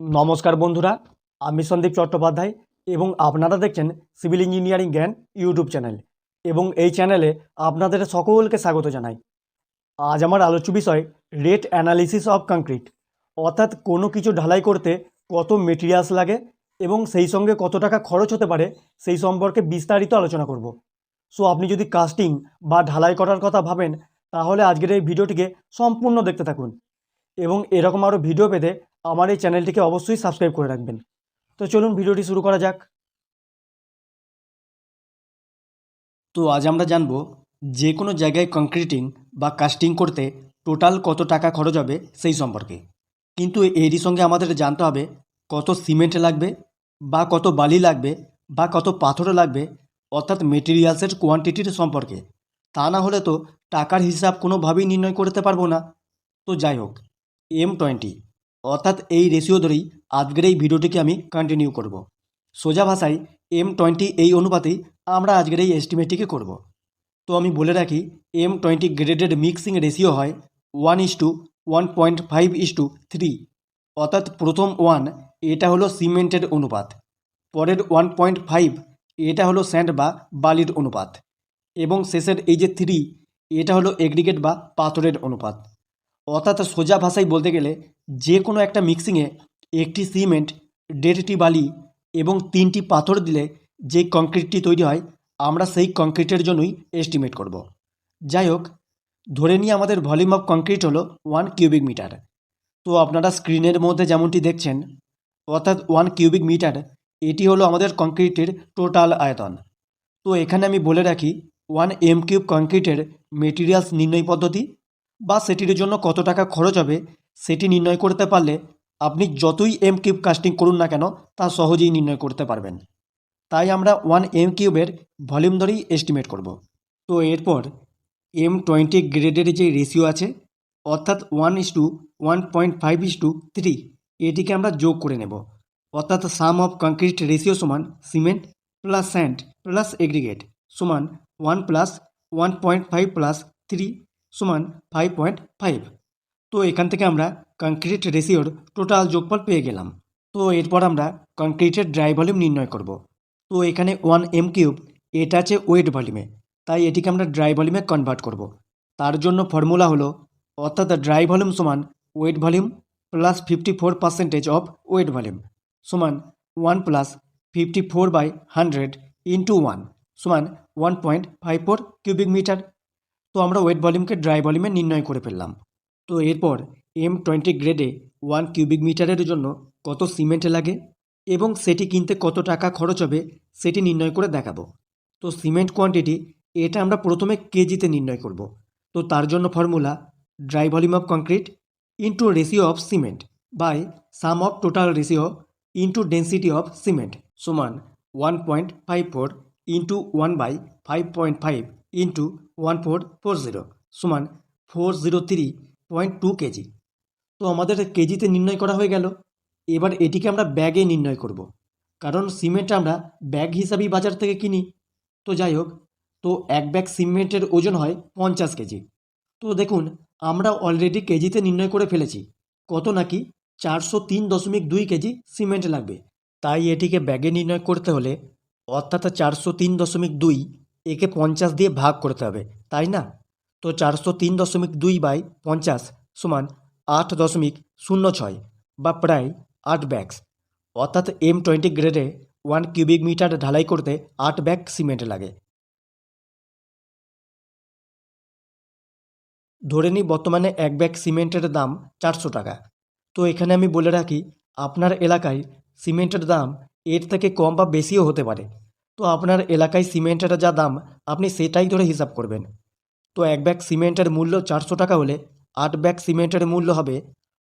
নমস্কার বন্ধুরা, আমি সন্দীপ চট্টোপাধ্যায় এবং আপনারা দেখছেন civil engineering Gyan YouTube channel এবং এই চ্যানেলে আপনাদের সকলকে স্বাগত জানাই। আজ আমার আলোচ্য বিষয় রেট অ্যানালিসিস অফ কংক্রিট, অর্থাৎ কোনো কিছু ঢালাই করতে কত মেটেরিয়ালস লাগে এবং সেই সঙ্গে কত টাকা খরচ হতে পারে সেই সম্পর্কে বিস্তারিত আলোচনা করব। সো আপনি যদি কাস্টিং বা ঢালাই করার কথা ভাবেন, তাহলে আজকের এই ভিডিওটিকে সম্পূর্ণ দেখতে থাকুন এবং এরকম আরও ভিডিও পেতে আমার এই চ্যানেলটিকে অবশ্যই সাবস্ক্রাইব করে রাখবেন। তো চলুন ভিডিওটি শুরু করা যাক। তো আজ আমরা জানব যে কোনো জায়গায় কংক্রিটিং বা কাস্টিং করতে টোটাল কত টাকা খরচ হবে সেই সম্পর্কে। কিন্তু এরই সঙ্গে আমাদের জানতে হবে কত সিমেন্ট লাগবে বা কত বালি লাগবে বা কত পাথর লাগবে, অর্থাৎ মেটেরিয়ালসের কোয়ান্টিটির সম্পর্কে। তা না হলে তো টাকার হিসাব কোনোভাবেই নির্ণয় করতে পারব না। তো যাই হোক এম টোয়েন্টি অর্থাৎ এই রেশিও ধরেই আজকের এই ভিডিওটিকে আমি কন্টিনিউ করব। সোজা ভাষায় এম টোয়েন্টি এই অনুপাতেই আমরা আজকের এই এস্টিমেটটিকে করব। তো আমি বলে রাখি M twenty graded mixing ratio হয় one is to one point five is to three অর্থাৎ প্রথম ওয়ান এটা হলো সিমেন্টের অনুপাত। পরের ওয়ান পয়েন্ট ফাইভ এটা হলো স্যান্ড বা বালির অনুপাত। এবং শেষের এই যে থ্রি এটা হলো এগ্রিগেট বা পাথরের অনুপাত। অর্থাৎ সোজা ভাষায় বলতে গেলে যে কোনো একটা মিক্সিংয়ে একটি সিমেন্ট দেড়টি বালি এবং তিনটি পাথর দিলে যে কংক্রিটটি তৈরি হয়, আমরা সেই কংক্রিটের জন্যই এস্টিমেট করব। যাই হোক ধরে নিয়ে আমাদের ভলিউম অফ কংক্রিট হলো ওয়ান কিউবিক মিটার তো আপনারা স্ক্রিনের মধ্যে যেমনটি দেখছেন, অর্থাৎ ওয়ান কিউবিক মিটার এটি হলো আমাদের কংক্রিটের টোটাল আয়তন তো এখানে আমি বলে রাখি ওয়ান এম কিউব কংক্রিটের মেটেরিয়ালস নির্ণয় পদ্ধতি বা সেটির জন্য কত টাকা খরচ হবে সেটি নির্ণয় করতে পারলে আপনি যতই এম কিউব কাস্টিং করুন না কেন তা সহজেই নির্ণয় করতে পারবেন। তাই আমরা ওয়ান এম কিউবের ভলিউম ধরেই এস্টিমেট করব। তো এরপর এম টোয়েন্টি গ্রেডের যে রেশিও আছে, অর্থাৎ one is to one point five is to three এটিকে আমরা যোগ করে নেব। অর্থাৎ সাম অফ কংক্রিট রেশিও সমান cement plus sand plus aggregate সমান one plus one point five plus three সমান ফাইভ পয়েন্ট ফাইভ তো এখান থেকে আমরা কংক্রিট রেশিওর টোটাল যোগফল পেয়ে গেলাম। তো এরপর আমরা কংক্রিটের ড্রাই ভলিউম নির্ণয় করব। তো এখানে ওয়ান এম কিউব এটা আছে ওয়েট ভলিউমে তাই এটিকে আমরা ড্রাই ভলিউমে কনভার্ট করব। তার জন্য ফর্মুলা হলো, অর্থাৎ ড্রাই ভলিউম সমান wet volume plus fifty four percentage of wet volume সমান one plus fifty four by hundred into one সমান one point five four cubic metre তো আমরা ওয়েট ভলিউমকে ড্রাই ভলিউমে নির্ণয় করে ফেললাম। তো এরপর এম টোয়েন্টি গ্রেডে ওয়ান কিউবিক মিটারের জন্য কত সিমেন্ট লাগে এবং সেটি কিনতে কত টাকা খরচ হবে সেটি নির্ণয় করে দেখাবো। তো সিমেন্ট কোয়ান্টিটি এটা আমরা প্রথমে কেজিতে নির্ণয় করব। তো তার জন্য formula dry volume of concrete into ratio of cement by sum of total ratio into density of cement সমান one point five four into one by five point five into one four four zero সমান four zero three point two KG. তো আমাদের কেজিতে নির্ণয় করা হয়ে গেল। এবার এটিকে আমরা ব্যাগে নির্ণয় করব। কারণ সিমেন্ট আমরা ব্যাগ হিসাবেই বাজার থেকে কিনি। তো যাই হোক, তো এক ব্যাগ সিমেন্টের ওজন হয় পঞ্চাশ কেজি। তো দেখুন, আমরা অলরেডি কেজিতে নির্ণয় করে ফেলেছি। কত নাকি? চারশো তিন দশমিক দুই কেজি সিমেন্ট লাগবে। তাই এটিকে ব্যাগে নির্ণয় করতে হলে অর্থাৎ চারশো তিন দশমিক দুই একে পঞ্চাশ দিয়ে ভাগ করতে হবে, তাই না? তো চারশো তিন দশমিক দুই বাই পঞ্চাশ সমান আট দশমিক শূন্য ছয় বা প্রায় আট ব্যাগস অর্থাৎ এম টোয়েন্টি গ্রেডে ওয়ান কিউবিক মিটার ঢালাই করতে আট ব্যাগ সিমেন্ট লাগে। ধরে নিই বর্তমানে এক ব্যাগ সিমেন্টের দাম চারশো টাকা। তো এখানে আমি বলে রাখি, আপনার এলাকায় সিমেন্টের দাম এর থেকে কম বা বেশিও হতে পারে। তো আপনার এলাকায় সিমেন্টের যা দাম, আপনি সেটাই ধরে হিসাব করবেন। তো এক ব্যাগ সিমেন্টের মূল্য চারশো টাকা হলে আট ব্যাগ সিমেন্টের মূল্য হবে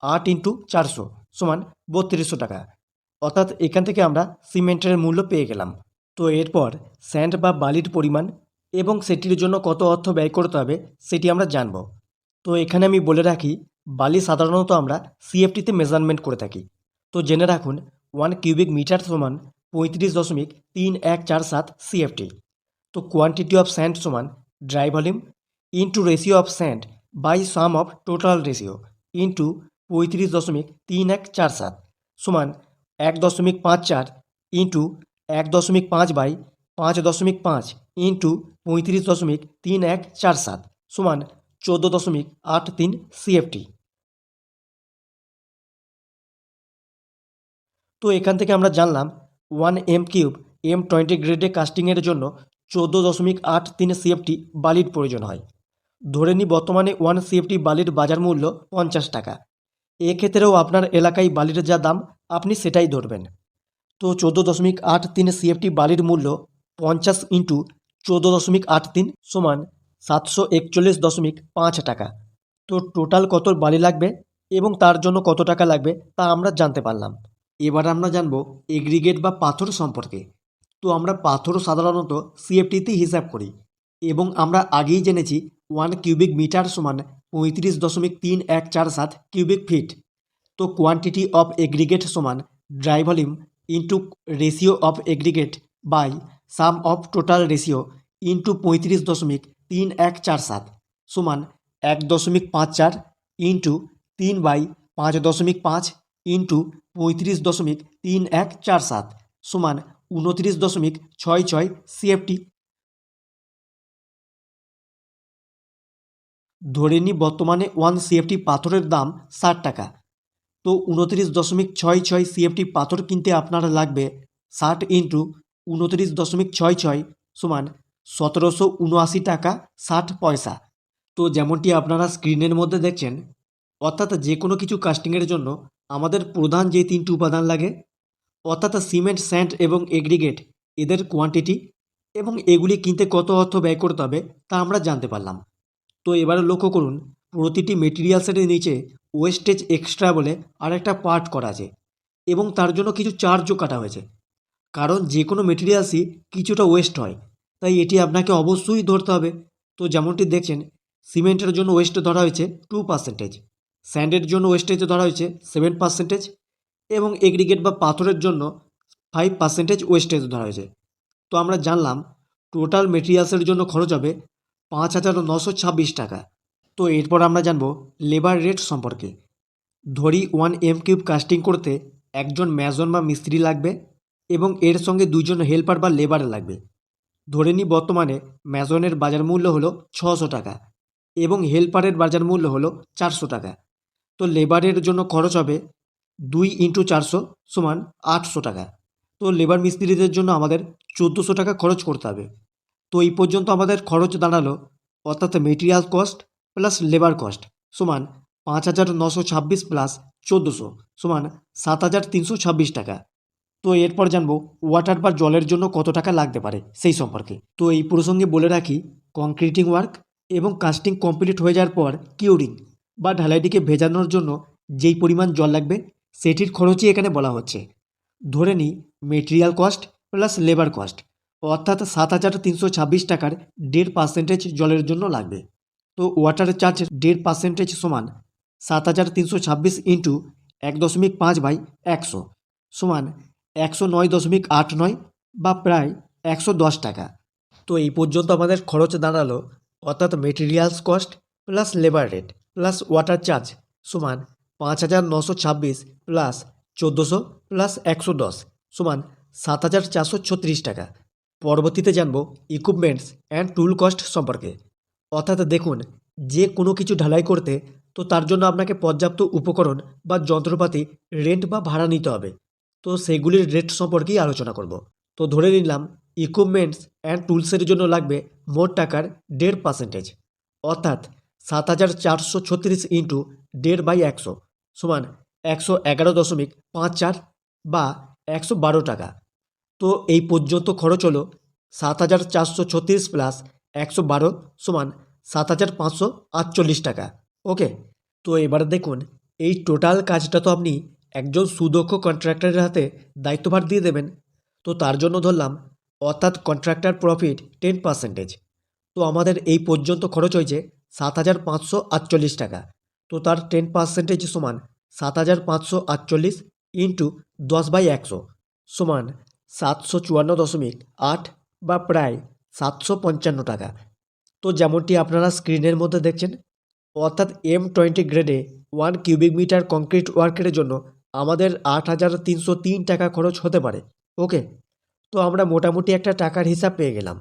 আট ইন্টু চারশো সমান বত্রিশশো টাকা। অর্থাৎ এখান থেকে আমরা সিমেন্টের মূল্য পেয়ে গেলাম। তো এরপর স্যান্ড বা বালির পরিমাণ এবং সেটির জন্য কত অর্থ ব্যয় করতে হবে সেটি আমরা জানব। তো এখানে আমি বলে রাখি, বালি সাধারণত আমরা সিএফটিতে মেজারমেন্ট করে থাকি। তো জেনে রাখুন ওয়ান কিউবিক মিটার সমান পঁয়ত্রিশ দশমিক তিন এক চার সাত সিএফটি তো কোয়ান্টিটি অফ স্যান্ড সমান dry volume into ratio of sand by sum of total ratio into পঁয়ত্রিশ দশমিক তিন এক চার সাত সমান এক দশমিক পাঁচ চার ইন্টু এক দশমিক পাঁচ বাই পাঁচ দশমিক পাঁচ ইন্টু পঁয়ত্রিশ দশমিক তিন এক চার সাত সমান চোদ্দ দশমিক আট তিন সিএফটি তো এখান থেকে আমরা জানলাম one M cube, M twenty গ্রেডে কাস্টিংয়ের জন্য চোদ্দ দশমিক আট তিন সিএফটি বালির প্রয়োজন হয়। ধরে নিই বর্তমানে ওয়ান সিএফটি বালির বাজার মূল্য পঞ্চাশ টাকা। এক্ষেত্রেও আপনার এলাকায় বালির যা দাম, আপনি সেটাই ধরবেন। তো চোদ্দ দশমিক আট তিন সিএফটি বালির মূল্য পঞ্চাশ ইন্টু চোদ্দ দশমিক আট তিন সমান সাতশো একচল্লিশ দশমিক পাঁচ টাকা। তো টোটাল কত বালি লাগবে এবং তার জন্য কত টাকা লাগবে তা আমরা জানতে পারলাম। এবার আমরা জানব এগ্রিগেট বা পাথর সম্পর্কে। তো আমরা পাথর সাধারণত সিএফটিতে হিসাব করি এবং আমরা আগেই জেনেছি ওয়ান কিউবিক মিটার সমান পঁয়ত্রিশ দশমিক তিন এক চার সাত কিউবিক ফিট তো কোয়ান্টিটি অফ এগ্রিগেট সমান dry volume into ratio of aggregate by sum of total ratio into পঁয়ত্রিশ দশমিক তিন এক চার সাত সমান এক দশমিক পাঁচ চার ইন্টু তিন বাই পাঁচ দশমিক পাঁচ ইন্টু পঁয়ত্রিশ দশমিক তিন এক চার সাত সমান উনত্রিশ দশমিক ছয় ছয় সিএফটি। ধরে নিই বর্তমানে ওয়ান সিএফটি পাথরের দাম ষাট টাকা। তো উনত্রিশ দশমিক ছয় ছয় সিএফটি পাথর কিনতে আপনার লাগবে ষাট ইন্টু উনত্রিশ দশমিক ছয় ছয় সমান সতেরোশো উনআশি টাকা ষাট পয়সা। তো যেমনটি আপনারা স্ক্রিনের মধ্যে দেখছেন, অর্থাৎ যে কোনো কিছু কাস্টিংয়ের জন্য আমাদের প্রধান যে তিনটি উপাদান লাগে, অর্থাৎ সিমেন্ট স্যান্ড এবং এগ্রিগেট, এদের কোয়ান্টিটি এবং এগুলি কিনতে কত অর্থ ব্যয় করতে হবে তা আমরা জানতে পারলাম। তো এবারে লক্ষ্য করুন, প্রতিটি মেটেরিয়ালসের নিচে ওয়েস্টেজ এক্সট্রা বলে আরেকটা পার্ট করা আছে এবং তার জন্য কিছু চার্জও কাটা হয়েছে। কারণ যে কোনো মেটেরিয়ালসই কিছুটা ওয়েস্ট হয়, তাই এটি আপনাকে অবশ্যই ধরতে হবে। তো যেমনটি দেখছেন, সিমেন্টের জন্য ওয়েস্ট ধরা হয়েছে টু পার্সেন্টেজ স্যান্ডের জন্য ওয়েস্টেজ ধরা হয়েছে সেভেন পার্সেন্টেজ এবং এগ্রিগেট বা পাথরের জন্য ফাইভ পার্সেন্টেজ ওয়েস্টেজ ধরা হয়েছে। তো আমরা জানলাম টোটাল মেটেরিয়ালসের জন্য খরচ হবে পাঁচ হাজার নশো ছাব্বিশ টাকা। তো এরপর আমরা জানব লেবার রেট সম্পর্কে। ধরি ওয়ান এম কিউব কাস্টিং করতে একজন ম্যাজন বা মিস্ত্রি লাগবে এবং এর সঙ্গে দুজন হেল্পার বা লেবার লাগবে। ধরে নিই বর্তমানে ম্যাজনের বাজার মূল্য হলো ছশো টাকা এবং হেল্পারের বাজার মূল্য হলো চারশো টাকা। তো লেবারের জন্য খরচ হবে দুই ইন্টু চারশো সমান আটশো টাকা। তো লেবার মিস্ত্রিদের জন্য আমাদের চোদ্দোশো টাকা খরচ করতে হবে। তো এই পর্যন্ত আমাদের খরচ দাঁড়াল, অর্থাৎ material cost plus labour cost সমান পাঁচ হাজার নশো ছাব্বিশ প্লাস চোদ্দোশো সমান সাত হাজার তিনশো ছাব্বিশ টাকা। তো এরপর জানব ওয়াটার বা জলের জন্য কত টাকা লাগতে পারে সেই সম্পর্কে। তো এই প্রসঙ্গে বলে রাখি কংক্রিটিং ওয়ার্ক এবং কাস্টিং কমপ্লিট হয়ে যাওয়ার পর কিউরিং বা ঢালাইটিকে ভেজানোর জন্য যেই পরিমাণ জল লাগবে, সেটির খরচই এখানে বলা হচ্ছে। ধরে নিই material cost plus labour cost অর্থাৎ সাত হাজার তিনশো ছাব্বিশ টাকার দেড় পার্সেন্টেজ জলের জন্য লাগবে। তো ওয়াটার চার্জ দেড় পার্সেন্টেজ সমান সাত হাজার তিনশো ছাব্বিশ ইন্টু এক দশমিক পাঁচ বাই একশো, সমান একশো নয় দশমিক আট নয় বা প্রায় একশো দশ টাকা। তো এই পর্যন্ত আমাদের খরচ দাঁড়াল, অর্থাৎ materials cost plus labour rate plus water charge সমান পাঁচ হাজার নশো ছাব্বিশ প্লাস চোদ্দোশো প্লাস একশো দশ সমান সাত হাজার চারশো ছত্রিশ টাকা। পরবর্তীতে জানব ইকুইপমেন্টস অ্যান্ড টুল কস্ট সম্পর্কে। অর্থাৎ দেখুন, যে কোনো কিছু ঢালাই করতে, তো তার জন্য আপনাকে পর্যাপ্ত উপকরণ বা যন্ত্রপাতি রেন্ট বা ভাড়া নিতে হবে। তো সেগুলির রেট সম্পর্কেই আলোচনা করব। তো ধরে নিলাম ইকুইপমেন্টস অ্যান্ড টুলসের জন্য লাগবে মোট টাকার দেড় পার্সেন্টেজ অর্থাৎ সাত হাজার চারশো ছত্রিশ ইন্টু দেড় বাই একশো সমান একশো এগারো দশমিক পাঁচ চার বা একশো বারো টাকা। তো এই পর্যন্ত খরচ হলো সাত হাজার চারশো ছত্রিশ প্লাস একশো বারো সমান সাত হাজার পাঁচশো আটচল্লিশ টাকা। ওকে? তো এবার দেখুন, এই টোটাল কাজটা তো আপনি একজন সুদক্ষ কন্ট্রাক্টরের হাতে দায়িত্বভার দিয়ে দেবেন। তো তার জন্য ধরলাম, অর্থাৎ কন্ট্রাক্টর প্রফিট টেন পার্সেন্টেজ তো আমাদের এই পর্যন্ত খরচ হয়েছে সাত হাজার পাঁচশো আটচল্লিশ টাকা। তো তার টেন পার্সেন্টেজ সমান সাত হাজার পাঁচশো আটচল্লিশ ইন্টু দশ বাই একশো। সমান সাতশো চুয়ান্ন দশমিক আট বা প্রায় সাতশো পঞ্চান্ন টাকা। তো যেমনটি আপনারা স্ক্রিনের মধ্যে দেখছেন, অর্থাৎ এম টোয়েন্টি গ্রেডে ওয়ান কিউবিক মিটার কংক্রিট ওয়ার্কের জন্য আমাদের আট হাজার তিনশো তিন টাকা খরচ হতে পারে। ওকে? তো আমরা মোটামুটি একটা টাকার হিসাব পেয়ে গেলাম।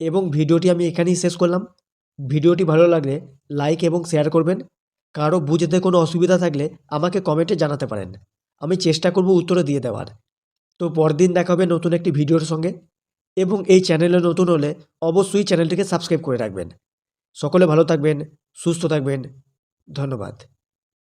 এবং ভিডিওটি আমি এখানেই শেষ করলাম। ভিডিওটি ভালো লাগলে লাইক এবং শেয়ার করবেন। কারও বুঝতে কোনো অসুবিধা থাকলে আমাকে কমেন্টে জানাতে পারেন। আমি চেষ্টা করব উত্তরে দিয়ে দেওয়ার। তো পরদিন দেখা হবে নতুন একটি ভিডিওর সঙ্গে এবং এই চ্যানেলে নতুন হলে অবশ্যই চ্যানেলটিকে সাবস্ক্রাইব করে রাখবেন। সকলে ভালো থাকবেন, সুস্থ থাকবেন। ধন্যবাদ।